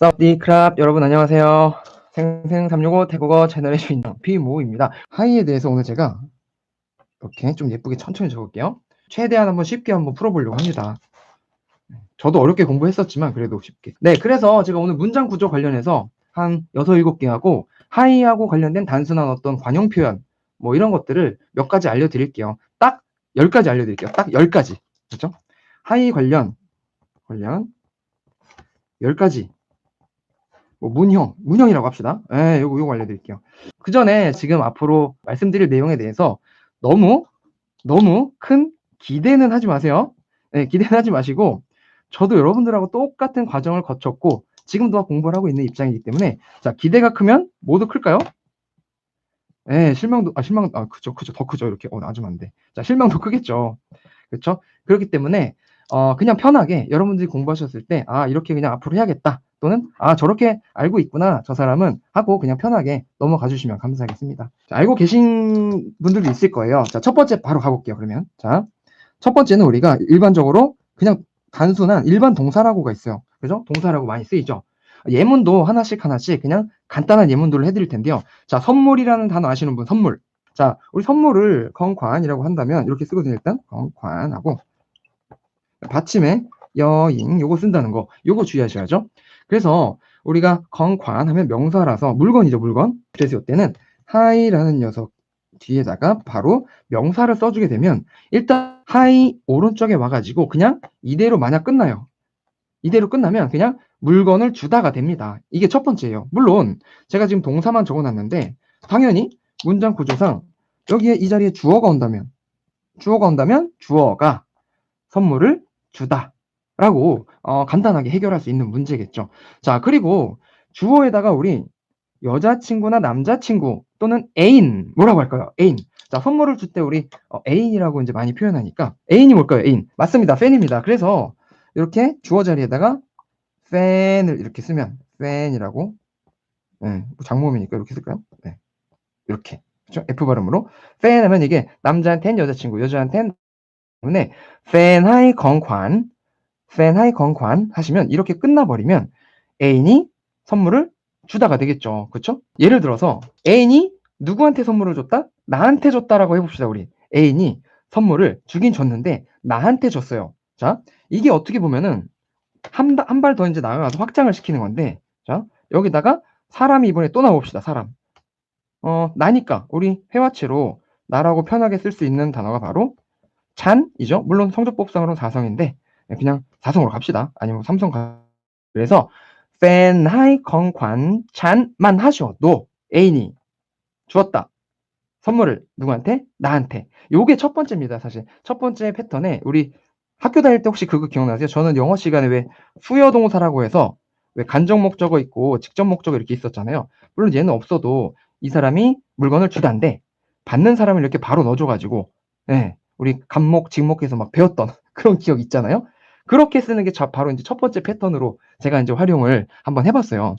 사우디크랍 여러분 안녕하세요. 생생365 태국어 채널의 주인공 비모입니다. 하이에 대해서 오늘 제가 이렇게 좀 예쁘게 천천히 적을게요. 최대한 한번 쉽게 한번 풀어보려고 합니다. 저도 어렵게 공부했었지만 그래도 쉽게. 네, 그래서 제가 오늘 문장 구조 관련해서 한 6, 7개 하고 하이하고 관련된 단순한 어떤 관용 표현 뭐 이런 것들을 몇 가지 알려드릴게요. 딱 10가지 알려드릴게요. 딱 10가지. 그렇죠? 하이 관련 관련 10가지 뭐 문형, 문형이라고 합시다. 예, 요거, 요거 알려 드릴게요. 그 전에 지금 앞으로 말씀드릴 내용에 대해서 너무, 너무 큰 기대는 하지 마세요. 예, 기대는 하지 마시고, 저도 여러분들하고 똑같은 과정을 거쳤고, 지금도 공부를 하고 있는 입장이기 때문에, 자, 기대가 크면 모두 클까요? 예, 실망도, 아, 실망, 아, 그죠, 그죠, 더 크죠. 이렇게, 어, 아주면 안 돼. 자, 실망도 크겠죠. 그렇죠? 그렇기 때문에, 어, 그냥 편하게 여러분들이 공부하셨을 때, 아, 이렇게 그냥 앞으로 해야겠다. 또는 아 저렇게 알고 있구나 저 사람은 하고 그냥 편하게 넘어가 주시면 감사하겠습니다. 자, 알고 계신 분들도 있을 거예요. 자, 첫 번째 바로 가볼게요. 그러면 자, 첫 번째는 우리가 일반적으로 그냥 단순한 일반 동사라고가 있어요. 그죠? 동사라고 많이 쓰이죠. 예문도 하나씩 하나씩 그냥 간단한 예문들을 해드릴 텐데요. 자, 선물이라는 단어 아시는 분 선물. 자, 우리 선물을 건관이라고 한다면 이렇게 쓰거든요. 일단 건관하고 받침에 여인 요거 쓴다는 거 요거 주의하셔야죠. 그래서 우리가 건관 하면 명사라서 물건이죠, 물건. 그래서 이때는 하이라는 녀석 뒤에다가 바로 명사를 써주게 되면 일단 하이 오른쪽에 와가지고 그냥 이대로 만약 끝나요. 이대로 끝나면 그냥 물건을 주다가 됩니다. 이게 첫 번째예요. 물론 제가 지금 동사만 적어놨는데 당연히 문장 구조상 여기에 이 자리에 주어가 온다면 주어가 온다면 주어가 선물을 주다 라고 어, 간단하게 해결할 수 있는 문제겠죠. 자, 그리고 주어에다가 우리 여자친구나 남자친구 또는 애인 뭐라고 할까요? 애인. 자, 선물을 줄 때 우리 어, 애인이라고 이제 많이 표현하니까 애인이 뭘까요? 애인. 맞습니다. 팬입니다. 그래서 이렇게 주어 자리에다가 팬을 이렇게 쓰면 팬이라고 네, 뭐 장모음이니까 이렇게 쓸까요? 네. 이렇게. 그렇죠? F 발음으로 팬 하면 이게 남자한테는 여자친구, 여자한테는 때문에 팬하이 건관 팬하이 건관 하시면 이렇게 끝나버리면 애인이 선물을 주다가 되겠죠. 그쵸? 예를 들어서 애인이 누구한테 선물을 줬다? 나한테 줬다라고 해봅시다. 우리 애인이 선물을 주긴 줬는데 나한테 줬어요. 자, 이게 어떻게 보면은 한 발 더 이제 나가서 확장을 시키는 건데 자, 여기다가 사람이 이번에 또 나옵시다. 사람. 어, 나니까 우리 회화체로 나라고 편하게 쓸 수 있는 단어가 바로 잔이죠. 물론 성적법상으로는 사성인데 그냥 사성으로 갑시다. 아니면 삼성 가. 그래서 팬하이 건관 찬만 하셔도 애인이 주었다. 선물을 누구한테? 나한테. 요게 첫 번째입니다, 사실. 첫 번째 패턴에 우리 학교 다닐 때 혹시 그거 기억나세요? 저는 영어 시간에 왜 수여 동사라고 해서 왜 간접 목적어 있고 직접 목적어 이렇게 있었잖아요. 물론 얘는 없어도 이 사람이 물건을 주단데 받는 사람을 이렇게 바로 넣어줘가지고, 네, 우리 간목, 직목해서 막 배웠던 그런 기억 있잖아요. 그렇게 쓰는 게 바로 이제 첫 번째 패턴으로 제가 이제 활용을 한번 해봤어요.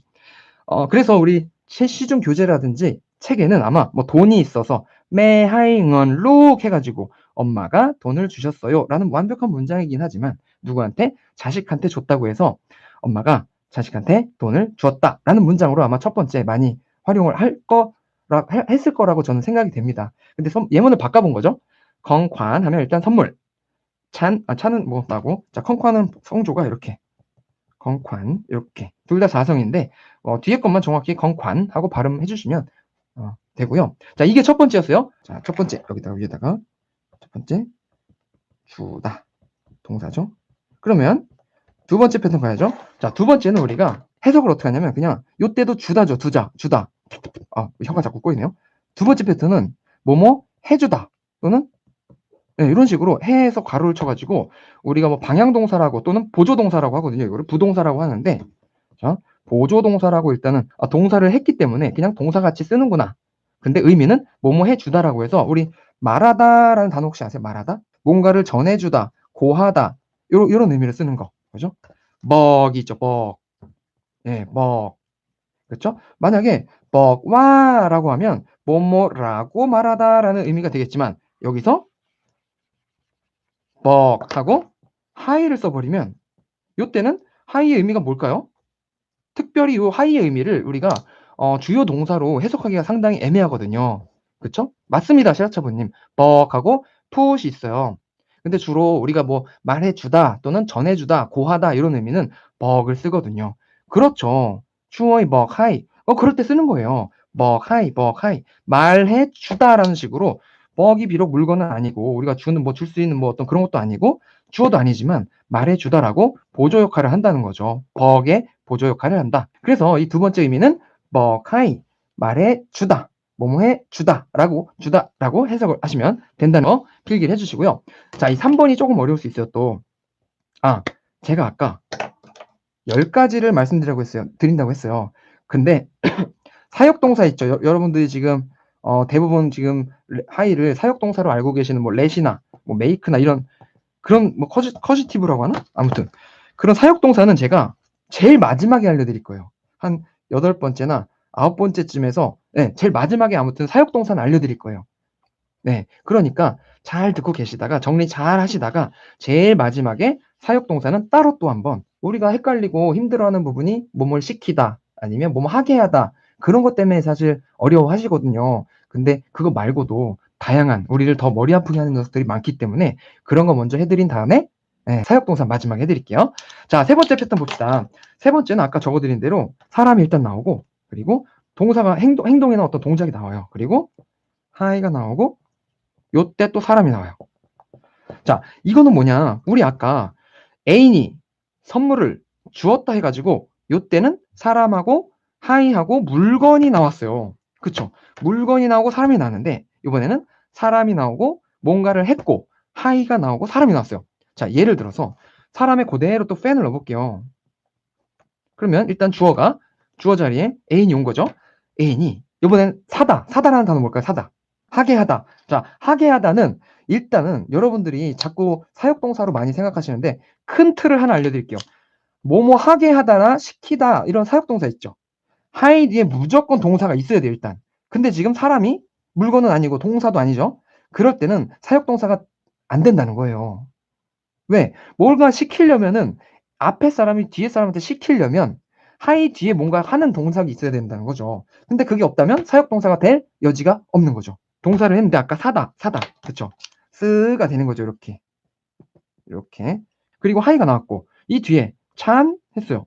어, 그래서 우리 시중 교재라든지 책에는 아마 뭐 돈이 있어서 매하잉언 룩 해가지고 엄마가 돈을 주셨어요 라는 완벽한 문장이긴 하지만 누구한테 자식한테 줬다고 해서 엄마가 자식한테 돈을 주었다 라는 문장으로 아마 첫 번째 많이 활용을 할 거라 했을 거라고 저는 생각이 됩니다. 근데 예문을 바꿔본 거죠. 건관 하면 일단 선물 찬, 아, 찬은 뭐 나고, 자, 컨관은 성조가 이렇게. 건관, 이렇게. 둘 다 사성인데, 어, 뒤에 것만 정확히 건관 하고 발음해 주시면, 어, 되고요. 자, 이게 첫 번째였어요. 자, 첫 번째. 여기다가 위에다가, 첫 번째. 주다. 동사죠. 그러면, 두 번째 패턴 가야죠. 자, 두 번째는 우리가 해석을 어떻게 하냐면, 그냥, 요때도 주다죠. 두자, 주다. 아, 혀가 자꾸 꼬이네요. 두 번째 패턴은, 뭐뭐 해주다. 또는 네, 이런 식으로 해에서 가로를 쳐가지고 우리가 뭐 방향동사라고 또는 보조동사라고 하거든요. 이거를 부동사라고 하는데 자 보조동사라고 일단은 아, 동사를 했기 때문에 그냥 동사같이 쓰는구나. 근데 의미는 뭐뭐 해주다라고 해서 우리 말하다라는 단어 혹시 아세요? 말하다? 뭔가를 전해주다, 고하다 요런, 요런 의미를 쓰는 거. 그죠? 먹이죠, 먹. 예, 먹. 그렇죠? 만약에 먹와라고 하면 뭐뭐라고 말하다라는 의미가 되겠지만 여기서 벅 하고 하이를 써버리면 요때는 하이의 의미가 뭘까요? 특별히 요 하이의 의미를 우리가 어, 주요 동사로 해석하기가 상당히 애매하거든요. 그쵸? 맞습니다, 시라차부님. 벅하고 푸시 있어요. 근데 주로 우리가 뭐 말해주다 또는 전해주다, 고하다 이런 의미는 벅을 쓰거든요. 그렇죠. 추어이 벅 하이. 어 그럴 때 쓰는 거예요. 벅 하이 벅 하이. 말해 주다라는 식으로 벅이 비록 물건은 아니고 우리가 주는 뭐 줄 수 있는 뭐 어떤 그런 것도 아니고 주어도 아니지만 말해 주다라고 보조 역할을 한다는 거죠. 벅의 보조 역할을 한다. 그래서 이 두 번째 의미는 벅 하이 말해 주다. 뭐뭐해 주다라고 주다라고 해석을 하시면 된다는 거 필기를 해주시고요. 자, 이 3번이 조금 어려울 수 있어요. 또 아, 제가 아까 10가지를 말씀드리라고 했어요. 드린다고 했어요. 근데 사역동사 있죠. 여, 러분들이 지금 어, 대부분 지금 하이를 사역동사로 알고 계시는 뭐 렛이나 뭐 메이크나 이런 그런 뭐 커지, 커지티브라고 하나? 아무튼 그런 사역동사는 제가 제일 마지막에 알려드릴 거예요. 한 여덟 번째나 아홉 번째쯤에서 네, 제일 마지막에 아무튼 사역동사는 알려드릴 거예요. 네, 그러니까 잘 듣고 계시다가 정리 잘 하시다가 제일 마지막에 사역동사는 따로 또 한번 우리가 헷갈리고 힘들어하는 부분이 뭐뭘 시키다 아니면 뭐뭐 하게 하다 그런 것 때문에 사실 어려워하시거든요. 근데 그거 말고도 다양한 우리를 더 머리 아프게 하는 녀석들이 많기 때문에 그런 거 먼저 해드린 다음에 네, 사역동사 마지막 해드릴게요. 자, 세 번째 패턴 봅시다. 세 번째는 아까 적어드린 대로 사람이 일단 나오고 그리고 동사가 행동, 행동에는 어떤 동작이 나와요. 그리고 하이가 나오고 요때 또 사람이 나와요. 자, 이거는 뭐냐? 우리 아까 애인이 선물을 주었다 해가지고 요때는 사람하고 하이하고 물건이 나왔어요. 그쵸? 물건이 나오고 사람이 나왔는데 이번에는 사람이 나오고 뭔가를 했고 하이가 나오고 사람이 나왔어요. 자, 예를 들어서 사람의 그대로 또 팬을 넣어볼게요. 그러면 일단 주어가 주어 자리에 애인이 온 거죠. 애인이 이번엔 사다. 사다라는 단어 뭘까요? 사다. 하게 하다. 자, 하게 하다는 일단은 여러분들이 자꾸 사역동사로 많이 생각하시는데 큰 틀을 하나 알려드릴게요. 뭐뭐 하게 하다나 시키다 이런 사역동사 있죠. 하이 뒤에 무조건 동사가 있어야 돼요, 일단. 근데 지금 사람이 물건은 아니고 동사도 아니죠. 그럴 때는 사역동사가 안 된다는 거예요. 왜? 뭔가 시키려면은 앞에 사람이 뒤에 사람한테 시키려면 하이 뒤에 뭔가 하는 동사가 있어야 된다는 거죠. 근데 그게 없다면 사역 동사가 될 여지가 없는 거죠. 동사를 했는데 아까 사다, 사다. 그쵸? 쓰가 되는 거죠. 이렇게. 이렇게. 그리고 하이가 나왔고 이 뒤에 찬 했어요.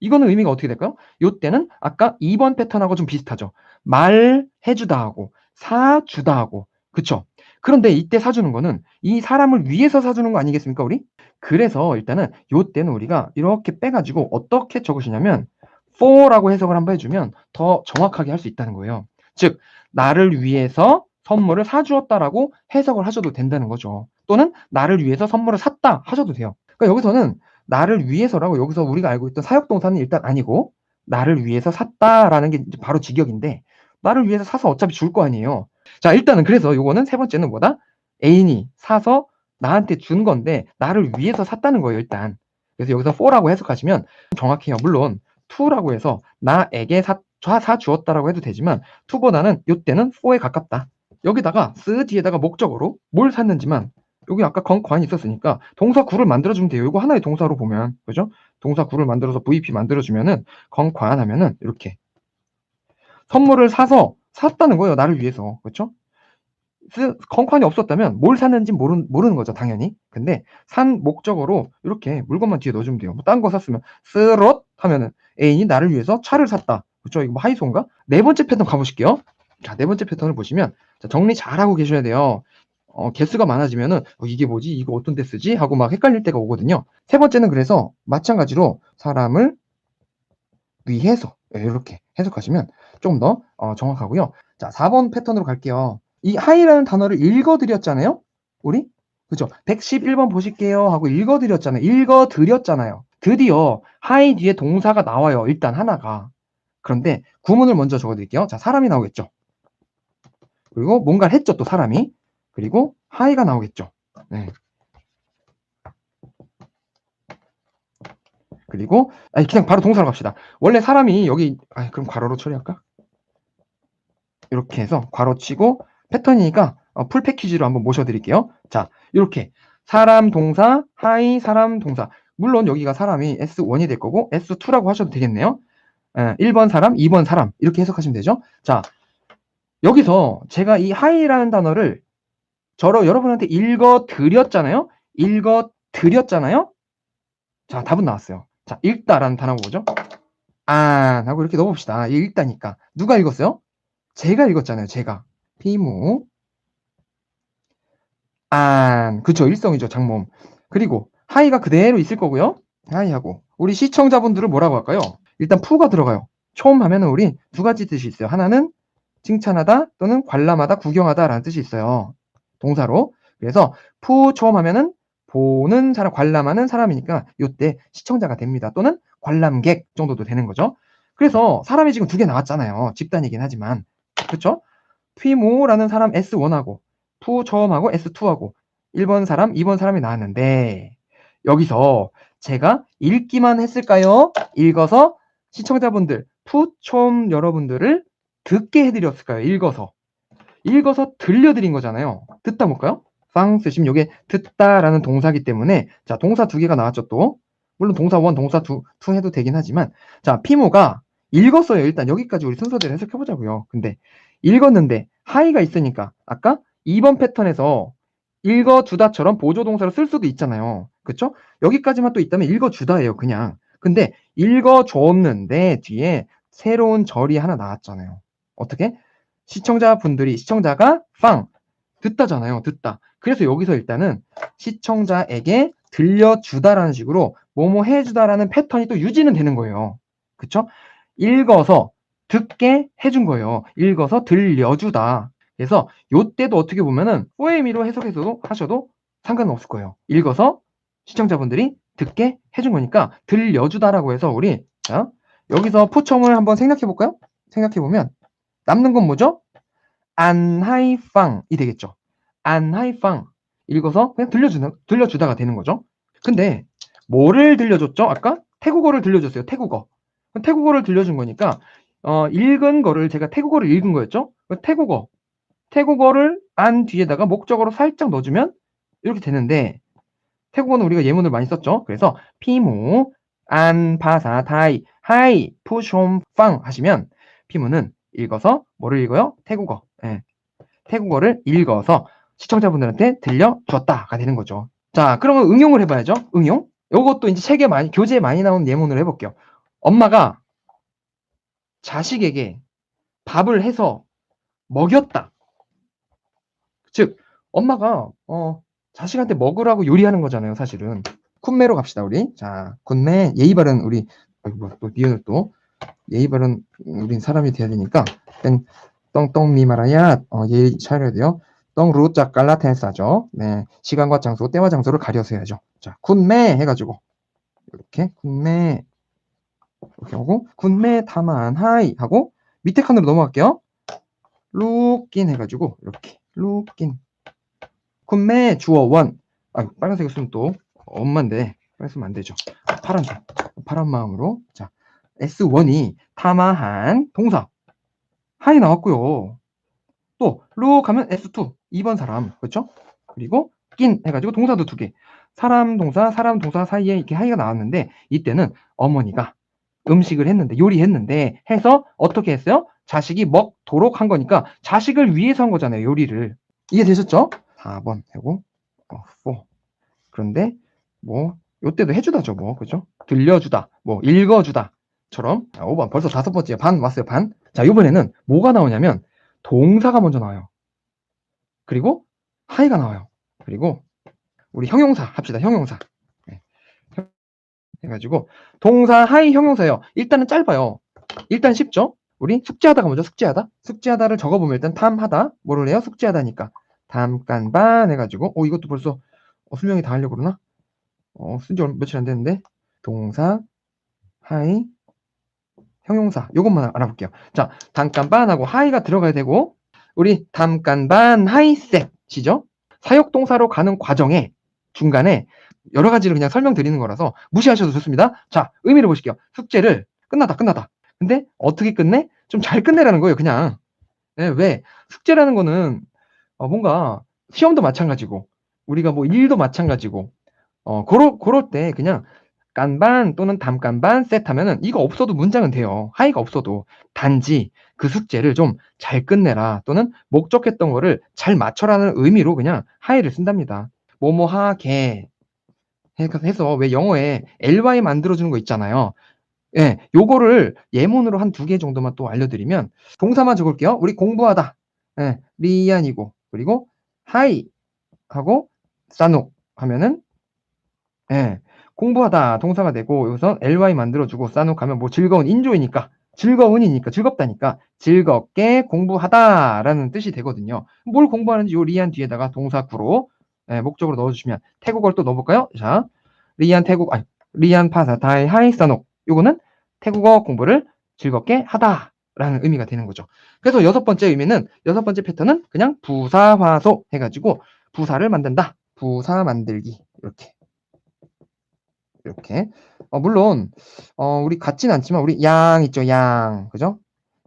이거는 의미가 어떻게 될까요? 요때는 아까 2번 패턴하고 좀 비슷하죠. 말해주다 하고 사주다 하고 그쵸? 그런데 이때 사주는 거는 이 사람을 위해서 사주는 거 아니겠습니까, 우리? 그래서 일단은 요때는 우리가 이렇게 빼가지고 어떻게 적으시냐면 for라고 해석을 한번 해주면 더 정확하게 할 수 있다는 거예요. 즉, 나를 위해서 선물을 사주었다라고 해석을 하셔도 된다는 거죠. 또는 나를 위해서 선물을 샀다 하셔도 돼요. 그러니까 여기서는 나를 위해서라고 여기서 우리가 알고 있던 사역동사는 일단 아니고 나를 위해서 샀다라는 게 바로 직역인데 나를 위해서 사서 어차피 줄 거 아니에요. 자, 일단은 그래서 요거는 세 번째는 뭐다? 애인이 사서 나한테 준 건데 나를 위해서 샀다는 거예요, 일단. 그래서 여기서 for라고 해석하시면 정확해요. 물론 to라고 해서 나에게 사, 사 주었다라고 해도 되지만 to보다는 이때는 for에 가깝다. 여기다가 쓰 뒤에다가 목적으로 뭘 샀는지만 여기 아까 건관이 있었으니까 동사 구를 만들어주면 돼요. 이거 하나의 동사로 보면 그죠? 동사 구를 만들어서 VP 만들어주면은 건관 하면은 이렇게 선물을 사서 샀다는 거예요. 나를 위해서. 그렇죠? 컨관이 없었다면 뭘 샀는지 모르, 모르는 거죠. 당연히. 근데 산 목적으로 이렇게 물건만 뒤에 넣어주면 돼요. 뭐 딴 거 샀으면 쓰롯 하면은 애인이 나를 위해서 차를 샀다. 그렇죠? 이거 뭐 하이소인가? 네 번째 패턴 가보실게요. 자, 네 번째 패턴을 보시면 자, 정리 잘하고 계셔야 돼요. 어, 개수가 많아지면은 어, 이게 뭐지? 이거 어떤 데 쓰지? 하고 막 헷갈릴 때가 오거든요. 세 번째는 그래서 마찬가지로 사람을 위해서 이렇게 해석하시면 조금 더 어, 정확하고요. 자, 4번 패턴으로 갈게요. 이 하이라는 단어를 읽어드렸잖아요. 우리 그죠? 111번 보실게요 하고 읽어드렸잖아요. 읽어드렸잖아요. 드디어 하이 뒤에 동사가 나와요. 일단 하나가. 그런데 구문을 먼저 적어드릴게요. 자, 사람이 나오겠죠. 그리고 뭔가를 했죠. 또 사람이. 그리고 하이가 나오겠죠. 네. 그리고 아니 그냥 바로 동사로 갑시다. 원래 사람이 여기 아 그럼 괄호로 처리할까? 이렇게 해서 괄호 치고 패턴이니까 어, 풀 패키지로 한번 모셔드릴게요. 자, 이렇게 사람 동사, 하이 사람 동사. 물론 여기가 사람이 S1이 될 거고 S2라고 하셔도 되겠네요. 예, 1번 사람, 2번 사람 이렇게 해석하시면 되죠. 자, 여기서 제가 이 하이라는 단어를 저로 여러분한테 읽어 드렸잖아요. 읽어 드렸잖아요. 자, 답은 나왔어요. 자, 읽다라는 단어가 뭐죠? 안 하고 이렇게 넣어봅시다. 읽다니까. 누가 읽었어요? 제가 읽었잖아요. 제가. 피무. 안. 그쵸. 일성이죠. 장모음. 그리고 하이가 그대로 있을 거고요. 하이하고. 우리 시청자분들을 뭐라고 할까요? 일단 푸가 들어가요. 촘 하면은 우리 두 가지 뜻이 있어요. 하나는 칭찬하다 또는 관람하다, 구경하다라는 뜻이 있어요. 동사로. 그래서 푸, 촘 하면은 보는 사람, 관람하는 사람이니까 요때 시청자가 됩니다. 또는 관람객 정도도 되는 거죠. 그래서 사람이 지금 두 개 나왔잖아요. 집단이긴 하지만. 그쵸? 피모라는 사람 S1하고 푸 처음하고 S2하고 1번 사람, 2번 사람이 나왔는데 여기서 제가 읽기만 했을까요? 읽어서 시청자분들, 푸촘 여러분들을 듣게 해드렸을까요? 읽어서. 읽어서 들려드린 거잖아요. 듣다 볼까요? 팡 쓰시면 요게 듣다라는 동사기 때문에 자 동사 두 개가 나왔죠 또. 물론 동사 원, 동사 투, 투 해도 되긴 하지만 자 피모가 읽었어요. 일단 여기까지 우리 순서대로 해석해보자고요. 근데 읽었는데 하이가 있으니까 아까 2번 패턴에서 읽어주다처럼 보조동사를 쓸 수도 있잖아요. 그쵸? 여기까지만 또 있다면 읽어주다예요. 그냥. 근데 읽어줬는데 뒤에 새로운 절이 하나 나왔잖아요. 어떻게? 시청자분들이 시청자가 빵 듣다잖아요. 듣다. 그래서 여기서 일단은 시청자에게 들려주다라는 식으로 뭐뭐 해주다라는 패턴이 또 유지는 되는 거예요. 그쵸? 읽어서 듣게 해준 거예요. 읽어서 들려주다. 그래서 요때도 어떻게 보면은 포에미로 해석해서 하셔도 상관은 없을 거예요. 읽어서 시청자분들이 듣게 해준 거니까 들려주다라고 해서 우리 자, 여기서 포청을 한번 생각해 볼까요? 생각해 보면 남는 건 뭐죠? 안하이팡이 되겠죠. 안하이팡 읽어서 그냥 들려주는 들려주다가 되는 거죠. 근데 뭐를 들려줬죠? 아까 태국어를 들려줬어요. 태국어. 태국어를 들려준 거니까 어, 읽은 거를 제가 태국어를 읽은 거였죠. 태국어. 태국어를 안 뒤에다가 목적어로 살짝 넣어주면 이렇게 되는데 태국어는 우리가 예문을 많이 썼죠. 그래서 피무 안 파사 타이 하이 푸숑 팡 하시면 피무는 읽어서 뭐를 읽어요? 태국어. 예. 태국어를 읽어서 시청자분들한테 들려줬다가 되는 거죠. 자, 그러면 응용을 해봐야죠. 응용. 요것도 이제 책에 많이, 교재에 많이 나온 예문으로 해볼게요. 엄마가 자식에게 밥을 해서 먹였다. 즉, 엄마가, 어, 자식한테 먹으라고 요리하는 거잖아요, 사실은. 쿤메로 갑시다, 우리. 자, 쿤메, 예의 바른, 우리, 아이고, 또, 니은을 또, 예의 바른, 우린 사람이 돼야 되니까, 땐, 똥똥 미마라야, 어, 예의 차려야 돼요. 똥 루자 깔라텐사죠. 네. 시간과 장소, 때와 장소를 가려서 해야죠. 자, 쿤메 해가지고, 이렇게, 쿤메, 이렇게 하고, 쿤메 타만 하이 하고, 밑에 칸으로 넘어갈게요. 룩긴 해가지고, 이렇게, 룩긴. 쿤메 주어 원. 아, 빨간색을 쓰면 또 엄마인데 빨간 쓰면 안 되죠. 파란색. 파란 마음으로. 자, S1이 타마한 동사. 하이 나왔고요. 또, 룩 하면 S2. 2번 사람. 그렇죠? 그리고 낀 해가지고 동사도 두 개. 사람 동사, 사람 동사 사이에 이렇게 하이가 나왔는데 이때는 어머니가 음식을 했는데 요리했는데 해서 어떻게 했어요? 자식이 먹도록 한 거니까 자식을 위해서 한 거잖아요. 요리를. 이해되셨죠? 4번 하고 어, 4. 그런데 뭐 요때도 해주다죠 뭐 그죠? 들려주다 뭐 읽어주다 처럼 자, 5번 벌써 다섯 번째 반 왔어요 반. 자 이번에는 뭐가 나오냐면 동사가 먼저 나와요. 그리고 하이가 나와요. 그리고 우리 형용사 합시다 형용사. 네. 해가지고 동사 하이 형용사예요. 일단은 짧아요. 일단 쉽죠? 우리 숙제하다가 먼저 숙제하다. 숙제하다를 적어보면 일단 탐하다. 뭐를 해요? 숙제하다니까. 잠깐반 해가지고 어 이것도 벌써 어, 수명이 다 하려고 그러나? 어 쓴지 며칠 안 됐는데 동사 하이 형용사 요것만 알아볼게요. 자 잠깐반 하고 하이가 들어가야 되고 우리 잠깐반 하이셋이죠? 사역동사로 가는 과정에 중간에 여러 가지를 그냥 설명드리는 거라서 무시하셔도 좋습니다. 자 의미를 보실게요. 숙제를 끝나다 끝나다. 근데 어떻게 끝내? 좀 잘 끝내라는 거예요. 그냥 네, 왜 숙제라는 거는 어, 뭔가 시험도 마찬가지고 우리가 뭐 일도 마찬가지고 어 고럴 고럴 때 그냥 깐반 또는 담깐반 셋하면은 이거 없어도 문장은 돼요. 하이가 없어도 단지 그 숙제를 좀 잘 끝내라 또는 목적했던 거를 잘 맞춰라는 의미로 그냥 하이를 쓴답니다. 뭐뭐 하게 해서 왜 영어에 ly 만들어주는 거 있잖아요. 예, 요거를 예문으로 한 두 개 정도만 또 알려드리면 동사만 적을게요. 우리 공부하다. 예, 리안이고 그리고 하이 하고 싸녹 하면은 예, 공부하다 동사가 되고 여기서 ly 만들어주고 싸녹 하면 뭐 즐거운 인조이니까 즐거운이니까 즐겁다니까 즐겁게 공부하다라는 뜻이 되거든요. 뭘 공부하는지 요 리안 뒤에다가 동사 구로 예, 목적으로 넣어주시면 태국어를 또 넣어볼까요? 자, 리안 태국 아니 리안 파사타이 하이 싸녹 요거는 태국어 공부를 즐겁게 하다라는 의미가 되는 거죠. 그래서 여섯 번째 의미는 여섯 번째 패턴은 그냥 부사화소 해가지고 부사를 만든다. 부사 만들기 이렇게 이렇게 어, 물론 어, 우리 같진 않지만 우리 양 있죠 양 그죠?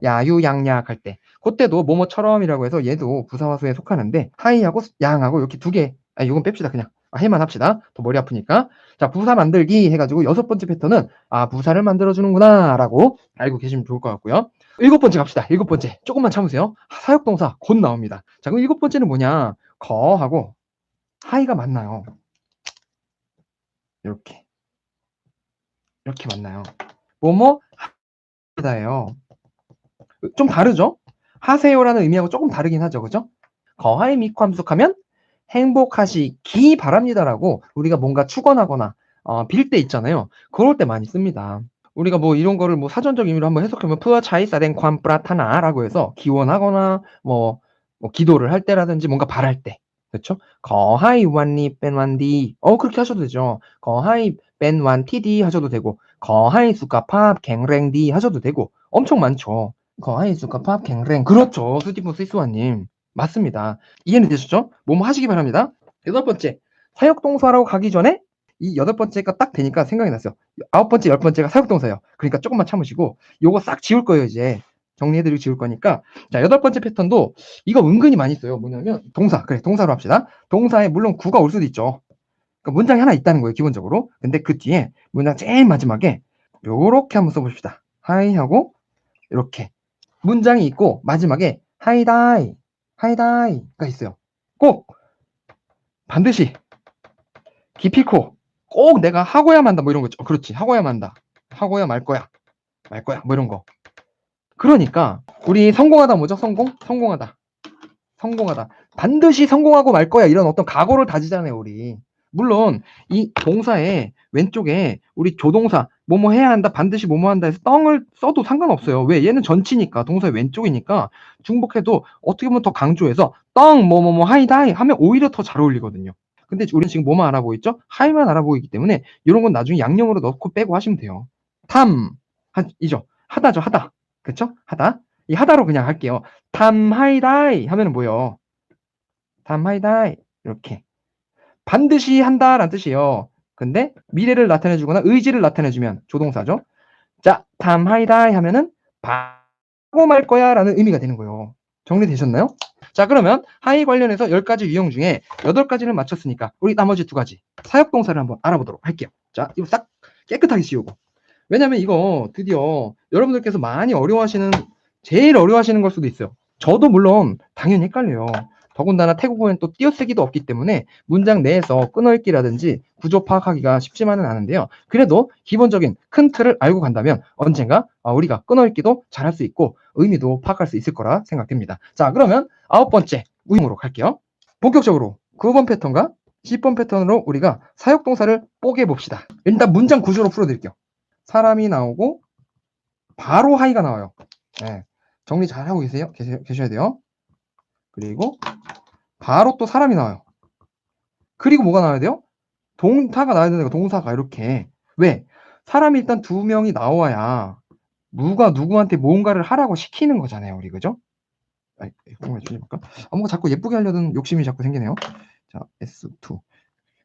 야유양약 할 때 그때도 뭐뭐처럼이라고 해서 얘도 부사화소에 속하는데 하이하고 양하고 이렇게 두 개. 아 이건 뺍시다 그냥 아, 해만 합시다. 더 머리 아프니까. 자, 부사 만들기 해가지고 여섯 번째 패턴은 아, 부사를 만들어주는구나 라고 알고 계시면 좋을 것 같고요. 일곱 번째 갑시다. 일곱 번째. 조금만 참으세요. 사역동사 곧 나옵니다. 자, 그럼 일곱 번째는 뭐냐? 거하고 하이가 맞나요? 이렇게. 이렇게 맞나요? 뭐뭐 하다예요. 좀 다르죠? 하세요라는 의미하고 조금 다르긴 하죠. 그죠? 거하의 미코 함속하면 행복하시기 바랍니다라고 우리가 뭔가 축원하거나 어, 빌 때 있잖아요. 그럴 때 많이 씁니다. 우리가 뭐 이런 거를 뭐 사전적 의미로 한번 해석하면 푸아 차이사된 관프라타나라고 해서 기원하거나 뭐, 뭐 기도를 할 때라든지 뭔가 바랄 때 그렇죠? 거하이 완니 뺀완디 어 그렇게 하셔도 되죠. 거하이 뺀완티디 하셔도 되고 거하이 수카팝 갱랭디 하셔도 되고 엄청 많죠. 거하이 수카팝 갱랭 그렇죠. 스티븐 스위스와님 맞습니다. 이해는 되셨죠? 뭐뭐 하시기 바랍니다. 여덟 번째, 사역동사라고 가기 전에 이 여덟 번째가 딱 되니까 생각이 났어요. 아홉 번째, 열 번째가 사역동사예요. 그러니까 조금만 참으시고 요거 싹 지울 거예요, 이제. 정리해드리고 지울 거니까. 자, 여덟 번째 패턴도 이거 은근히 많이 써요. 뭐냐면 동사. 그래, 동사로 합시다. 동사에 물론 구가 올 수도 있죠. 그러니까 문장이 하나 있다는 거예요, 기본적으로. 근데 그 뒤에 문장 제일 마지막에 요렇게 한번 써봅시다. 하이 하고 이렇게 문장이 있고 마지막에 하이다이 하이다이가 있어요. 꼭 반드시 기필코 꼭 내가 하고야만 한다 뭐 이런 거죠. 그렇지 하고야만 한다. 하고야 말 거야. 말 거야 뭐 이런 거. 그러니까 우리 성공하다 뭐죠? 성공? 성공하다. 성공하다. 반드시 성공하고 말 거야 이런 어떤 각오를 다지잖아요 우리. 물론 이 동사의 왼쪽에 우리 조동사 뭐뭐 해야 한다 반드시 뭐뭐 한다 해서 떵을 써도 상관없어요. 왜? 얘는 전치니까 동사의 왼쪽이니까 중복해도 어떻게 보면 더 강조해서 떵 뭐뭐뭐 하이다이 하면 오히려 더 잘 어울리거든요. 근데 우리는 지금 뭐만 알아보고 있죠? 하이만 알아보고 있기 때문에 이런 건 나중에 양념으로 넣고 빼고 하시면 돼요. 탐 한, 이죠. 하다죠 하다. 그쵸? 하다. 이 하다로 그냥 할게요. 탐 하이다이 하면은 뭐예요? 탐 하이다이 이렇게 반드시 한다라는 뜻이에요. 근데 미래를 나타내 주거나 의지를 나타내 주면 조동사죠. 자, 탐하이다이 하면은 바고 말 거야라는 의미가 되는 거예요. 정리되셨나요? 자, 그러면 하이 관련해서 10가지 유형 중에 8가지를 맞췄으니까 우리 나머지 두 가지 사역 동사를 한번 알아보도록 할게요. 자, 이거 싹 깨끗하게 씌우고. 왜냐면 이거 드디어 여러분들께서 많이 어려워하시는 제일 어려워하시는 걸 수도 있어요. 저도 물론 당연히 헷갈려요. 더군다나 태국어는 또 띄어쓰기도 없기 때문에 문장 내에서 끊어읽기라든지 구조 파악하기가 쉽지만은 않은데요. 그래도 기본적인 큰 틀을 알고 간다면 언젠가 아, 우리가 끊어읽기도 잘할 수 있고 의미도 파악할 수 있을 거라 생각됩니다. 자 그러면 아홉 번째 우용으로 갈게요. 본격적으로 9번 패턴과 10번 패턴으로 우리가 사역동사를 뽀개 봅시다. 일단 문장 구조로 풀어드릴게요. 사람이 나오고 바로 하이가 나와요. 네. 정리 잘 하고 계세요? 계셔야 돼요. 그리고 바로 또 사람이 나와요. 그리고 뭐가 나와야 돼요? 동사가 나와야 거 동사가 이렇게. 왜? 사람이 일단 두 명이 나와야 누가 누구한테 뭔가를 하라고 시키는 거잖아요. 우리 그죠? 아, 정말 줄여볼까? 아, 뭔가 자꾸 예쁘게 하려던 욕심이 자꾸 생기네요. 자, S2.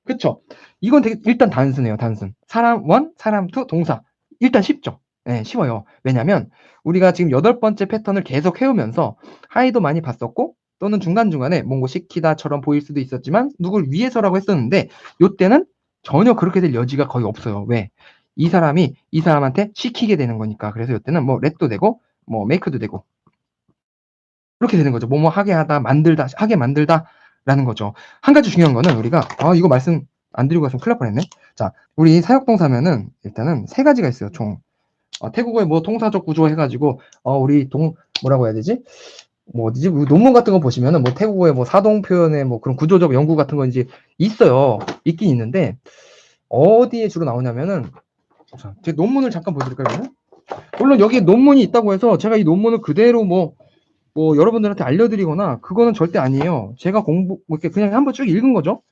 그쵸? 이건 되게 일단 단순해요. 단순. 사람 원, 사람 투, 동사. 일단 쉽죠? 네, 쉬워요. 왜냐면 우리가 지금 여덟 번째 패턴을 계속 해오면서 하이도 많이 봤었고 또는 중간중간에 뭔고 시키다처럼 보일 수도 있었지만 누굴 위해서라고 했었는데 요때는 전혀 그렇게 될 여지가 거의 없어요. 왜? 이 사람이 이 사람한테 시키게 되는 거니까. 그래서 요때는 뭐 렛도 되고 뭐 메이크도 되고 그렇게 되는 거죠. 뭐뭐 하게 하다, 만들다, 하게 만들다라는 거죠. 한 가지 중요한 거는 우리가 아 이거 말씀 안 드리고 큰일 날 뻔했네. 자, 우리 사역동사면은 일단은 세 가지가 있어요. 총 어, 태국어의 뭐 통사적 구조 해가지고 어 우리 동 뭐라고 해야 되지? 뭐 어디지? 우리 논문 같은 거 보시면은 뭐 태국어의 뭐 사동 표현의 뭐 그런 구조적 연구 같은 거 이제 있어요. 있긴 있는데 어디에 주로 나오냐면은 자, 제 논문을 잠깐 보여드릴까요? 물론 여기에 논문이 있다고 해서 제가 이 논문을 그대로 뭐, 뭐 여러분들한테 알려드리거나 그거는 절대 아니에요. 제가 공부 뭐 이렇게 그냥 한번 쭉 읽은 거죠.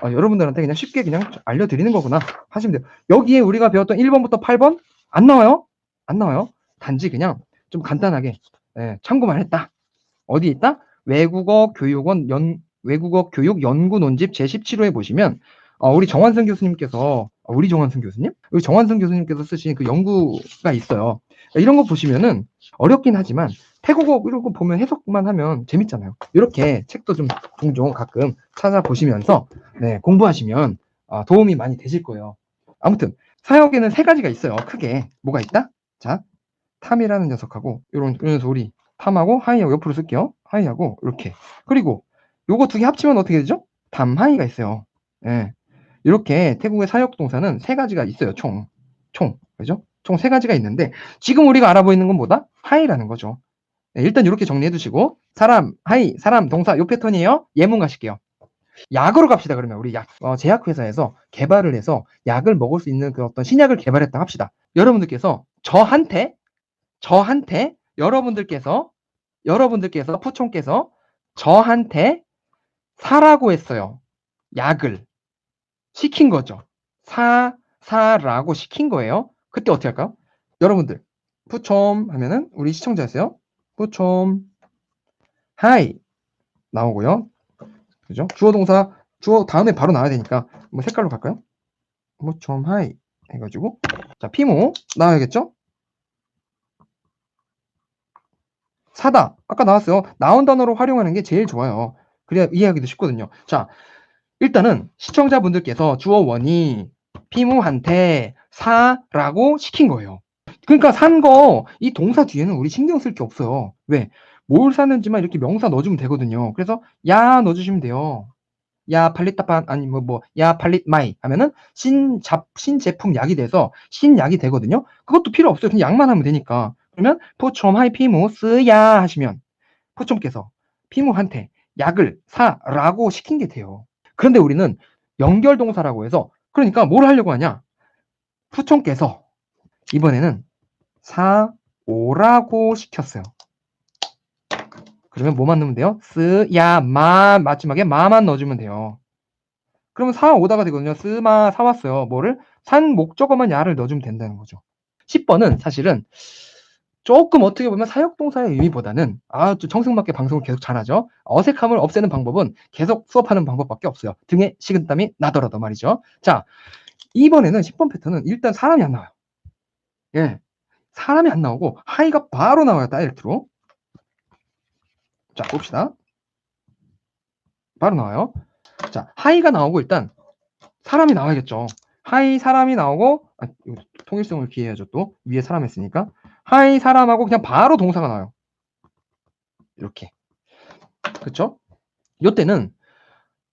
아, 여러분들한테 그냥 쉽게 그냥 알려드리는 거구나 하시면 돼요. 여기에 우리가 배웠던 1번부터 8번 안 나와요? 안 나와요. 단지 그냥 좀 간단하게 예, 참고만 했다. 어디 있다? 외국어 교육원 연 외국어 교육 연구 논집 제 17호에 보시면 어, 우리 정환승 교수님께서 어, 우리 정환승 교수님? 우리 정환승 교수님께서 쓰신 그 연구가 있어요. 이런 거 보시면은 어렵긴 하지만 태국어 이런 거 보면 해석만 하면 재밌잖아요. 이렇게 책도 좀 종종 가끔 찾아보시면서 네, 공부하시면 아, 도움이 많이 되실 거예요. 아무튼 사역에는 세 가지가 있어요. 크게 뭐가 있다? 자, 탐이라는 녀석하고 이런 그래서 우리 탐하고 하이하고 옆으로 쓸게요. 하이하고 이렇게 그리고 요거 두 개 합치면 어떻게 되죠? 담하이가 있어요. 예. 이렇게 태국의 사역 동사는 세 가지가 있어요. 총. 총. 그죠? 총 세 가지가 있는데 지금 우리가 알아보이는 건 뭐다? 하이라는 거죠. 네, 일단 이렇게 정리해 두시고 사람, 하이, 사람, 동사 요 패턴이에요. 예문 가실게요. 약으로 갑시다 그러면 우리 약 어, 제약회사에서 개발을 해서 약을 먹을 수 있는 그 어떤 신약을 개발했다 합시다. 여러분들께서 저한테 저한테 여러분들께서 여러분들께서 푸총께서 저한테 사라고 했어요. 약을 시킨 거죠. 사 사라고 시킨 거예요. 그때 어떻게 할까요? 여러분들 푸총 하면은 우리 시청자세요. 푸총 하이 나오고요. 그죠? 주어 동사 주어 다음에 바로 나와야 되니까 뭐 색깔로 갈까요? 푸총 하이 해가지고 자 피모 나와야겠죠? 사다. 아까 나왔어요. 나온 단어로 활용하는 게 제일 좋아요. 그래야 이해하기도 쉽거든요. 자, 일단은 시청자분들께서 주어 원이 피무한테 사라고 시킨 거예요. 그러니까 산 거 이 동사 뒤에는 우리 신경 쓸 게 없어요. 왜? 뭘 샀는지만 이렇게 명사 넣어주면 되거든요. 그래서 야 넣어주시면 돼요. 야 팔리타판 아니 뭐 뭐 야 팔릿 마이 하면은 신잡 신제품 약이 돼서 신약이 되거든요. 그것도 필요 없어요. 그냥 약만 하면 되니까. 그러면 포첨 하이 피무 쓰야 하시면 포첨께서 피무한테 약을 사라고 시킨 게 돼요. 그런데 우리는 연결 동사라고 해서 그러니까 뭘 하려고 하냐? 푸총께서 이번에는 사오라고 시켰어요. 그러면 뭐만 넣으면 돼요? 스, 야, 마 마지막에 마만 넣어주면 돼요. 그러면 사 오다가 되거든요. 쓰 마 사왔어요. 뭐를? 산 목적어만 야를 넣어주면 된다는 거죠. 10번은 사실은 조금 어떻게 보면 사역동사의 의미보다는 아주 청승맞게 방송을 계속 잘하죠. 어색함을 없애는 방법은 계속 수업하는 방법밖에 없어요. 등에 식은땀이 나더라도 말이죠. 자, 이번에는 10번 패턴은 일단 사람이 안 나와요. 예. 사람이 안 나오고 하이가 바로 나와요. 다이렉트로. 자, 봅시다. 바로 나와요. 자, 하이가 나오고 일단 사람이 나와야겠죠. 하이 사람이 나오고 아, 통일성을 기해야죠. 또 위에 사람 했으니까 하이 사람하고 그냥 바로 동사가 나와요. 이렇게. 그쵸? 요때는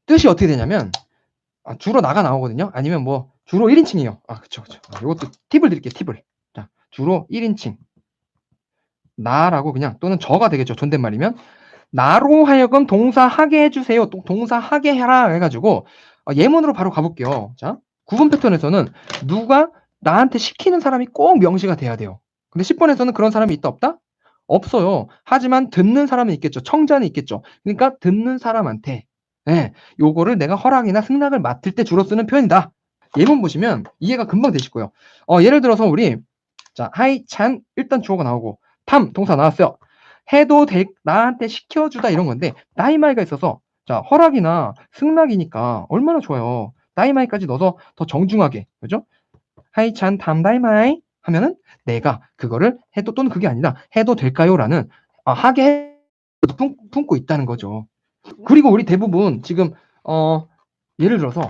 뜻이 어떻게 되냐면 아, 주로 나가 나오거든요. 아니면 뭐 주로 1인칭이에요. 아, 그쵸, 그쵸. 아, 요것도 팁을 드릴게요. 팁을. 자, 주로 1인칭. 나라고 그냥 또는 저가 되겠죠. 존댓말이면 나로 하여금 동사 하게 해주세요. 또 동사 하게 해라 해가지고 어, 예문으로 바로 가볼게요. 자, 구분 패턴에서는 누가 나한테 시키는 사람이 꼭 명시가 돼야 돼요. 근데 10번에서는 그런 사람이 있다 없다? 없어요. 하지만 듣는 사람은 있겠죠. 청자는 있겠죠. 그러니까 듣는 사람한테 예, 요거를 내가 허락이나 승낙을 맡을 때 주로 쓰는 표현이다. 예문 보시면 이해가 금방 거예요. 어, 예를 들어서 우리 자, 하이 찬 일단 주어가 나오고 탐 동사 나왔어요. 해도 될 나한테 시켜 주다 이런 건데 나이마이가 있어서 자 허락이나 승낙이니까 얼마나 좋아요. 나이마이까지 넣어서 더 정중하게 그죠? 하이 찬 담다이마이 하면은 내가 그거를 해도 또는 그게 아니라 해도 될까요? 라는 아, 하게 품, 품고 있다는 거죠. 그리고 우리 대부분 지금 어 예를 들어서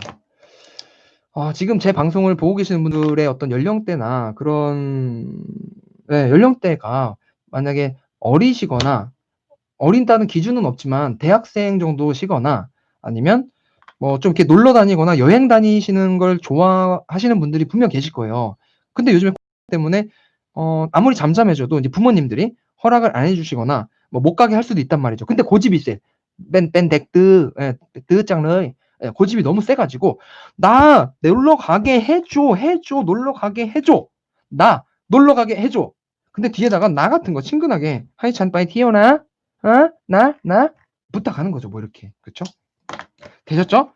어, 지금 제 방송을 보고 계시는 분들의 어떤 연령대나 그런 네, 연령대가 만약에 어리시거나 어린다는 기준은 없지만 대학생 정도시거나 아니면 뭐 좀 이렇게 놀러 다니거나 여행 다니시는 걸 좋아하시는 분들이 분명 계실 거예요. 근데 요즘에 때문에 어, 아무리 잠잠해져도 이제 부모님들이 허락을 안 해주시거나 뭐 못 가게 할 수도 있단 말이죠. 근데 고집이 세. 뺀, 뺀 덱드, 예, 드 짱의 예, 고집이 너무 세가지고 나 놀러 가게 해줘, 해줘, 놀러 가게 해줘. 나 놀러 가게 해줘. 근데 뒤에다가 나 같은 거 친근하게 하이 찬빠이 티오나, 어, 나, 나 부탁하는 거죠, 뭐 이렇게, 그렇죠? 되셨죠?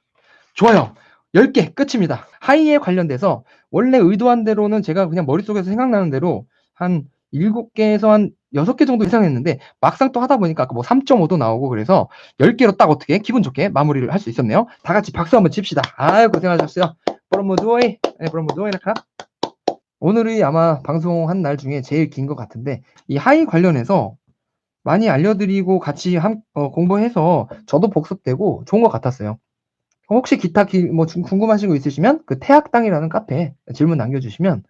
좋아요. 10개 끝입니다. 하이에 관련돼서 원래 의도한 대로는 제가 그냥 머릿속에서 생각나는 대로 한 7개에서 한 6개 정도 예상했는데 막상 또 하다 보니까 아까 뭐 3.5도 나오고 그래서 10개로 딱 어떻게 기분 좋게 마무리를 할 수 있었네요. 다 같이 박수 한번 칩시다. 아유 고생하셨어요. 브로모두어이, 네, 브로모두어이라카. 오늘이 아마 방송한 날 중에 제일 긴 것 같은데 이 하이 관련해서 많이 알려드리고 같이 한, 어, 공부해서 저도 복습되고 좋은 것 같았어요. 혹시 기타 기, 뭐 중- 궁금하신 거 있으시면 그 태학당이라는 카페에 질문 남겨주시면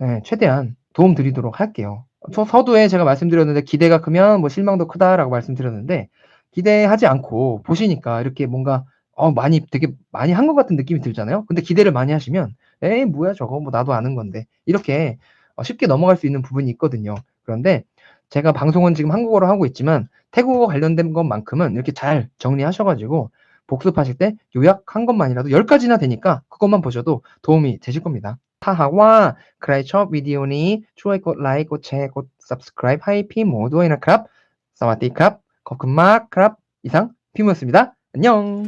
네, 최대한 도움 드리도록 할게요. 저 서두에 제가 말씀드렸는데 기대가 크면 뭐 실망도 크다라고 말씀드렸는데 기대하지 않고 보시니까 이렇게 뭔가 어 많이 되게 많이 한 것 같은 느낌이 들잖아요. 근데 기대를 많이 하시면 에이 뭐야 저거 뭐 나도 아는 건데 이렇게 어, 쉽게 넘어갈 수 있는 부분이 있거든요. 그런데 제가 방송은 지금 한국어로 하고 있지만 태국어 관련된 것만큼은 이렇게 잘 정리하셔가지고 복습하실 때 요약한 것만이라도 10가지나 되니까 그것만 보셔도 도움이 되실 겁니다. 타하와 그라이처 비디오니 추어이꽃 라이꽃 제꽃 섭스크라이브 하이피 모두이나 크랍 사와디 크랍 거금마 크랍 이상 피무였습니다. 안녕